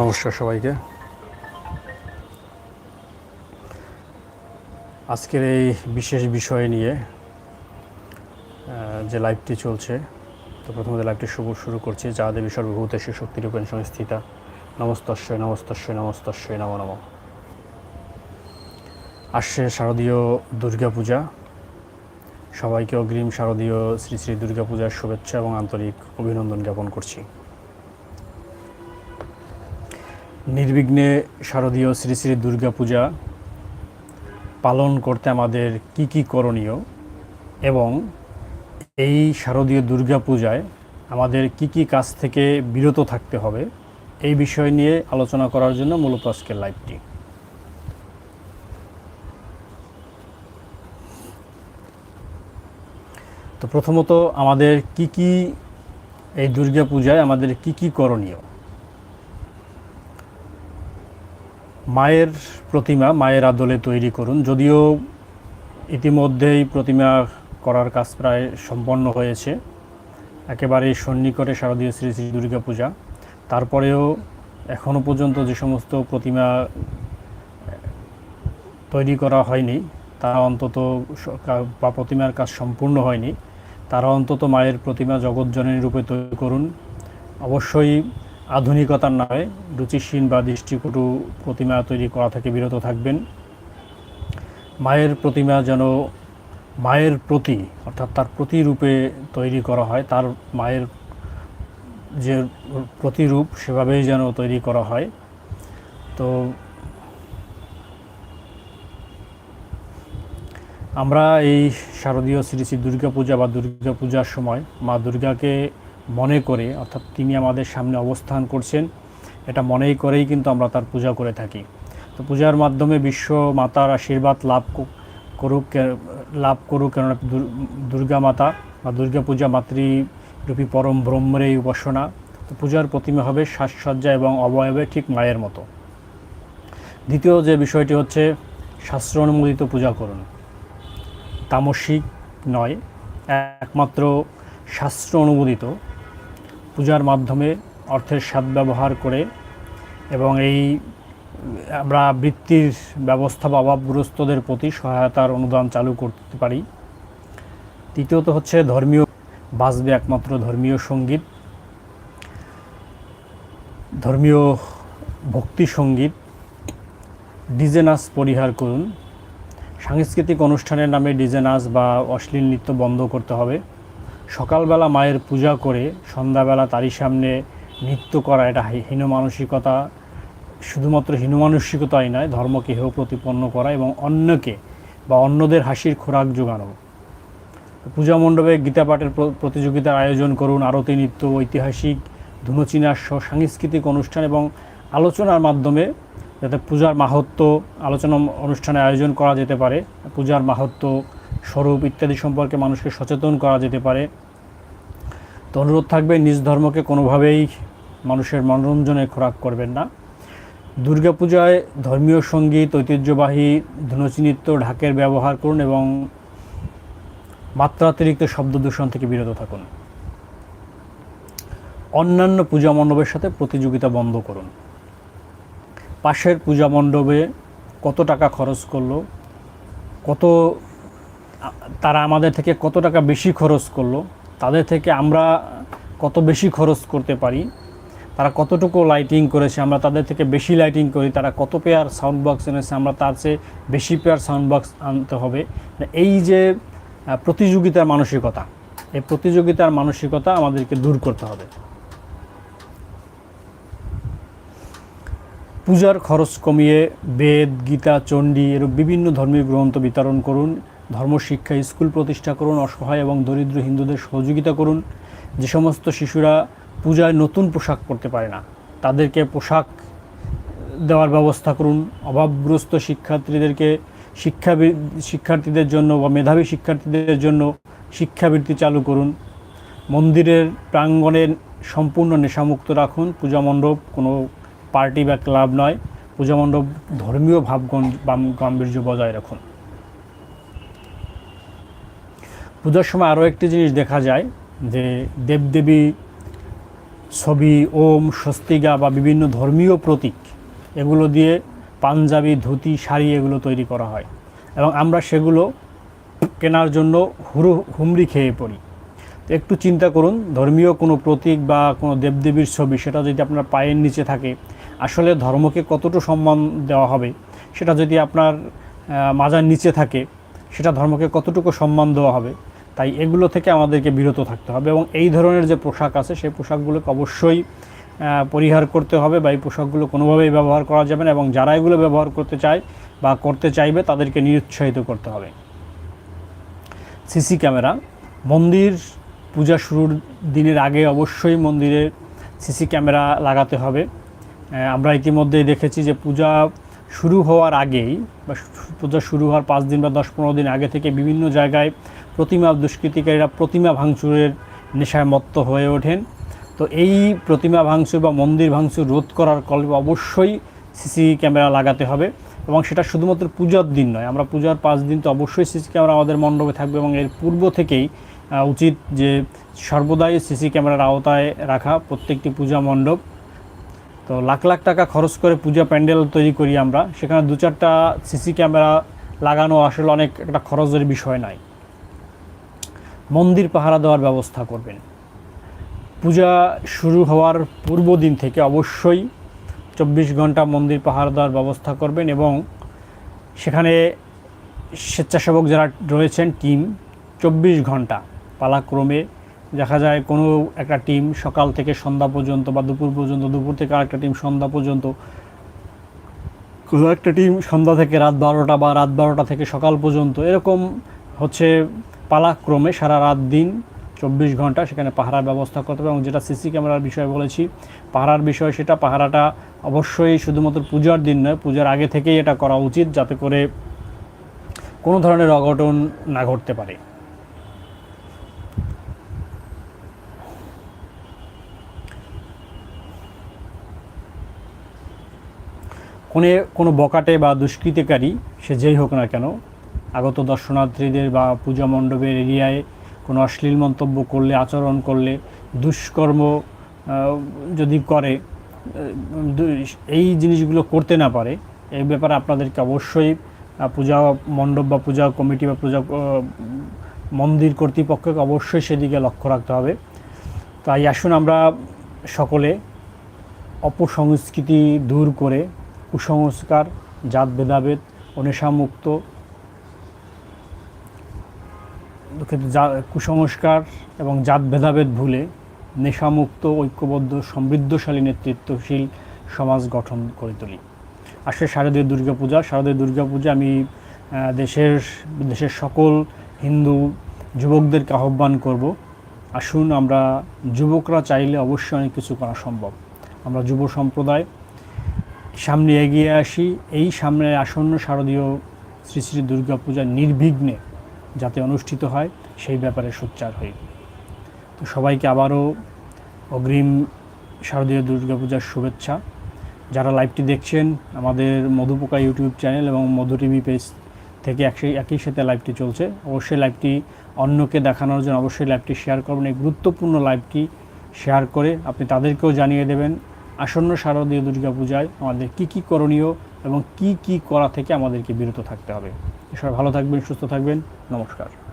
নমস্কার সবাইকে। আজকের এই বিশেষ বিষয় নিয়ে যে লাইভটি চলছে, তো প্রথমত লাইভটি শুভ শুরু করছি যা দেবী সর্বভূতেষু শক্তিরূপেণ সংস্থিতা। নমস্তস্যই নমস্তস্যই নমস্তস্যই নম নম। আসছে শারদীয় দুর্গাপূজা। সবাইকে অগ্রিম শারদীয় শ্রী শ্রী দুর্গাপূজার শুভেচ্ছা এবং আন্তরিক অভিনন্দন জ্ঞাপন করছি। নির্বিঘ্নে শারদীয় শ্রী শ্রী দুর্গাপূজা পালন করতে আমাদের কি কি করণীয় এবং এই শারদীয় দুর্গাপূজায় আমাদের কি কি কাজ থেকে বিরত থাকতে হবে এই বিষয় নিয়ে আলোচনা করার জন্য মূলত আজকের লাইভটি। তো প্রথমত আমাদের কি কি এই দুর্গাপূজায় আমাদের কি কি করণীয়? মায়ের প্রতিমা, মায়ের আদলে তৈরি করুন। যদিও ইতিমধ্যেই প্রতিমা করার কাজ প্রায় সম্পন্ন হয়েছে। একেবারে সন্নিকটে শারদীয় শ্রী শ্রী দুর্গা পূজা তারপরেও এখনও পর্যন্ত যে সমস্ত প্রতিমা তৈরি করা হয়নি তারা অন্তত বা প্রতিমার কাজ সম্পূর্ণ হয়নি, তারা অন্তত মায়ের প্রতিমা জগৎজননী রূপে তৈরি করুন। অবশ্যই আধুনিকতার নামে রুচিহীন বা দৃষ্টিকটু প্রতিমা তৈরি করা থেকে বিরত থাকবেন। মায়ের প্রতিমা যেন মায়ের প্রতি, অর্থাৎ তার প্রতিরূপে তৈরি করা হয়, তার মায়ের যে প্রতিরূপ সেভাবেই যেন তৈরি করা হয়। তো আমরা এই শারদীয় শ্রী শ্রী দুর্গা পূজা বা দুর্গা পূজার সময় মা দুর্গাকে মনে করে, অর্থাৎ তিনি আমাদের সামনে অবস্থান করছেন, এটা মনেই করেই কিন্তু আমরা তার পূজা করে থাকি। তো পূজার মাধ্যমে বিশ্ব মাতার আশীর্বাদ লাভ করুক লাভ করুক, কেননা দুর- দুর্গা মাতা বা দুর্গা পূজা মাতৃরূপী পরম ব্রহ্মের এই উপাসনা। তো পূজার প্রতিমা হবে সাজসজ্জা এবং অবয়বে ঠিক মায়ের মতো। দ্বিতীয় যে বিষয়টি হচ্ছে শাস্ত্র অনুমোদিত পূজা করুন। তামসিক নয়, একমাত্র শাস্ত্র অনুমোদিত। পূজার মাধ্যমে অর্থের সদ্ব্যবহার করে এবং এই, আমরা বৃত্তির ব্যবস্থা বা অভাবগ্রস্তদের প্রতি সহায়তার অনুদান চালু করতে পারি। তৃতীয়ত হচ্ছে ধর্মীয় বাজবে একমাত্র ধর্মীয় সংগীত। ধর্মীয় ভক্তি সংগীত, ডিজে নাচ পরিহার করুন। সাংস্কৃতিক অনুষ্ঠানের নামে ডিজে নাচ বা অশ্লীল নৃত্য বন্ধ করতে হবে। সকালবেলা মায়ের পূজা করে সন্ধ্যাবেলা তারই সামনে নৃত্য করা এটা হীন মানসিকতা, শুধুমাত্র হীন মানসিকতাই নয়, ধর্মকে হেয় প্রতিপন্ন করা এবং অন্যকে বা অন্যদের হাসির খোরাক যোগানো। পূজা মণ্ডপে গীতা পাঠের প্রতিযোগিতার আয়োজন করুন, আরতি, নৃত্য, ঐতিহাসিক, ধুনুচিনার সহ সাংস্কৃতিক অনুষ্ঠান এবং আলোচনার মাধ্যমে যাতে পূজার মাহাত্ম আলোচনা অনুষ্ঠানে আয়োজন করা যেতে পারে। পূজার মাহাত্ম স্বরূপ ইত্যাদি সম্পর্কে মানুষকে সচেতন করা যেতে পারে। তো অনুরোধ থাকবে, নিজ ধর্মকে কোনোভাবেই মানুষের মনোরঞ্জনে খোরাক করবেন না। দুর্গাপূজায় ধর্মীয় সংগীত, ঐতিহ্যবাহী ধনুচি নৃত্য ঢাকের ব্যবহার করুন এবং মাত্রাতিরিক্ত শব্দ দূষণ থেকে বিরত থাকুন। অন্যান্য পূজা মণ্ডপের সাথে প্রতিযোগিতা বন্ধ করুন। পাশের পূজা মণ্ডপে কত টাকা খরচ করল, কত তারা আমাদের থেকে কত টাকা বেশি খরচ করল, তাদের থেকে আমরা কত বেশি খরচ করতে পারি, তারা কতটুকু লাইটিং করেছে, আমরা তাদের থেকে বেশি লাইটিং করি, তারা কত পেয়ার সাউন্ড বক্স এনেছে, আমরা তার চেয়ে বেশি পেয়ার সাউন্ড বক্স আনতে হবে। মানে এই যে প্রতিযোগিতার মানসিকতা, এই প্রতিযোগিতার মানসিকতা আমাদেরকে দূর করতে হবে। পূজার খরচ কমিয়ে বেদ, গীতা, চণ্ডী, এরূপ বিভিন্ন ধর্মীয় গ্রন্থ বিতরণ করুন। ধর্মশিক্ষা স্কুল প্রতিষ্ঠা করুন, অসহায় এবং দরিদ্র হিন্দুদের সহযোগিতা করুন। যে সমস্ত শিশুরা পূজায় নতুন পোশাক পরতে পারে না, তাদেরকে পোশাক দেওয়ার ব্যবস্থা করুন। অভাবগ্রস্ত শিক্ষার্থীদেরকে শিক্ষা শিক্ষার্থীদের জন্য বা মেধাবী শিক্ষার্থীদের জন্য শিক্ষাবৃত্তি চালু করুন। মন্দিরের প্রাঙ্গণে সম্পূর্ণ নেশামুক্ত রাখুন। পূজা মণ্ডপ কোনো পার্টি বা ক্লাব নয়। পূজা মণ্ডপ ধর্মীয় ভাবগণ গাম্ভীর্য বজায় রাখুন। পূজার সময় আরও একটি জিনিস দেখা যায় যে দেবদেবী ছবি, ওম, স্বস্তিকা বা বিভিন্ন ধর্মীয় প্রতীক, এগুলো দিয়ে পাঞ্জাবি, ধুতি, শাড়ি এগুলো তৈরি করা হয় এবং আমরা সেগুলো কেনার জন্য হুড়ো হুমড়ি খেয়ে পড়ি। তো একটু চিন্তা করুন, ধর্মীয় কোনো প্রতীক বা কোনো দেবদেবীর ছবি, সেটা যদি আপনার পায়ের নিচে থাকে, আসলে ধর্মকে কতটুকু সম্মান দেওয়া হবে? সেটা যদি আপনার মাজার নিচে থাকে, সেটা ধর্মকে কতটুকু সম্মান দেওয়া হবে? তাই এগুলো থেকে আমাদেরকে বিরত থাকতে হবে এবং এই ধরনের যে পোশাক আছে, সেই পোশাকগুলোকে অবশ্যই পরিহার করতে হবে বা এই পোশাকগুলো কোনোভাবেই ব্যবহার করা যাবে না এবং যারা এগুলো ব্যবহার করতে চায় বা করতে চাইবে, তাদেরকে নিরুৎসাহিত করতে হবে। সিসি ক্যামেরা, মন্দির পূজা শুরুর দিনের আগে অবশ্যই মন্দিরে সিসি ক্যামেরা লাগাতে হবে। আমরা ইতিমধ্যেই দেখেছি যে পূজা শুরু হওয়ার আগেই বা পূজা শুরু হওয়ার পাঁচ দিন বা দশ পনেরো দিন আগে থেকে বিভিন্ন জায়গায় প্রতিমা দুষ্কৃতিকারীরা প্রতিমা ভাঙচুরের নেশায় মত্ত হয়ে ওঠেন। তো এই প্রতিমা ভাঙচুর বা মন্দির ভাঙচুর রোধ করার কল্পে অবশ্যই সিসি ক্যামেরা লাগাতে হবে এবং সেটা শুধুমাত্র পূজার দিন নয়, আমরা পূজার পাঁচ দিন তো অবশ্যই সিসি ক্যামেরা আমাদের মণ্ডপে থাকবে এবং এর পূর্ব থেকেই উচিত যে সর্বদাই সিসি ক্যামেরার আওতায় রাখা প্রত্যেকটি পূজা মণ্ডপ। তো লাখ লাখ টাকা খরচ করে পূজা প্যান্ডেল তৈরি করি আমরা। সেখানে দু চারটা সিসি ক্যামেরা লাগানো আসলে অনেক একটা খরচের বিষয় নয়। মন্দির পাহারা দেওয়ার ব্যবস্থা করবেন। পূজা শুরু হওয়ার পূর্ব দিন থেকে অবশ্যই চব্বিশ ঘণ্টা মন্দির পাহারা দেওয়ার ব্যবস্থা করবেন এবং সেখানে স্বেচ্ছাসেবক যারা রয়েছেন, টিম, চব্বিশ ঘণ্টা পালাক্রমে দেখা যায় কোনো একটা টিম সকাল থেকে সন্ধ্যা পর্যন্ত বা দুপুর পর্যন্ত, দুপুর থেকে আরেকটা টিম সন্ধ্যা পর্যন্ত, কোনো একটা টিম সন্ধ্যা থেকে রাত বারোটা বা রাত বারোটা থেকে সকাল পর্যন্ত, এরকম হচ্ছে পালাক্রমে সারা রাত দিন চব্বিশ ঘণ্টা সেখানে পাহারার ব্যবস্থা করতে হবে। এবং যেটা সিসি ক্যামেরার বিষয়ে বলেছি, পাহারার বিষয় সেটা পাহারাটা অবশ্যই শুধুমাত্র পূজার দিন নয়, পূজার আগে থেকেই এটা করা উচিত যাতে করে কোনো ধরনের অঘটন না ঘটতে পারে। কোনে কোনো বকাটে বা দুষ্কৃতিকারী, সে যেই হোক না কেন, আগত দর্শনার্থীদের বা পূজা মণ্ডপের এরিয়ায় কোনো অশ্লীল মন্তব্য করলে, আচরণ করলে, দুষ্কর্ম যদি করে এই জিনিসগুলো করতে না পারে, এই ব্যাপারে আপনাদেরকে অবশ্যই পূজা মণ্ডপ বা পূজা কমিটি বা পূজা মন্দির কর্তৃপক্ষকে অবশ্যই সেদিকে লক্ষ্য রাখতে হবে। তাই আসুন আমরা সকলে অপসংস্কৃতি দূর করে কুসংস্কার, জাত ভেদাভেদ, অনেশামুক্ত কুসংস্কার এবং জাত ভেদাভেদ ভুলে নেশামুক্ত, ঐক্যবদ্ধ, সমৃদ্ধশালী নেতৃত্বশীল সমাজ গঠন করে তুলি। আসলে শারদীয় দুর্গাপূজা। শারদীয় দুর্গাপূজা আমি দেশের দেশের সকল হিন্দু যুবকদেরকে আহ্বান করব, আসুন আমরা যুবকরা চাইলে অবশ্যই অনেক কিছু করা সম্ভব। আমরা যুব সম্প্রদায় সামনে এগিয়ে আসি। এই সামনে আসন্ন শারদীয় শ্রী শ্রী দুর্গাপূজা নির্বিঘ্নে যাতে অনুষ্ঠিত হয়, সেই ব্যাপারে সোচ্চার হই। তো সবাইকে আবারও অগ্রিম শারদীয় দুর্গাপূজার শুভেচ্ছা। যারা লাইভটি দেখছেন, আমাদের মধুপোকা ইউটিউব চ্যানেল এবং মধু টিভি পেজ থেকে একই একই সাথে লাইভটি চলছে। অবশ্যই লাইভটি অন্যকে দেখানোর জন্য অবশ্যই লাইভটি শেয়ার করবেন। এই গুরুত্বপূর্ণ লাইভটি শেয়ার করে আপনি তাদেরকেও জানিয়ে দেবেন। আসন্ন শারদীয় দুর্গাপূজায় আমাদের কি কি করণীয় এবং কি কি করা থেকে আমাদেরকে বিরত থাকতে হবে। সবাই ভালো থাকবেন, সুস্থ থাকবেন। নমস্কার।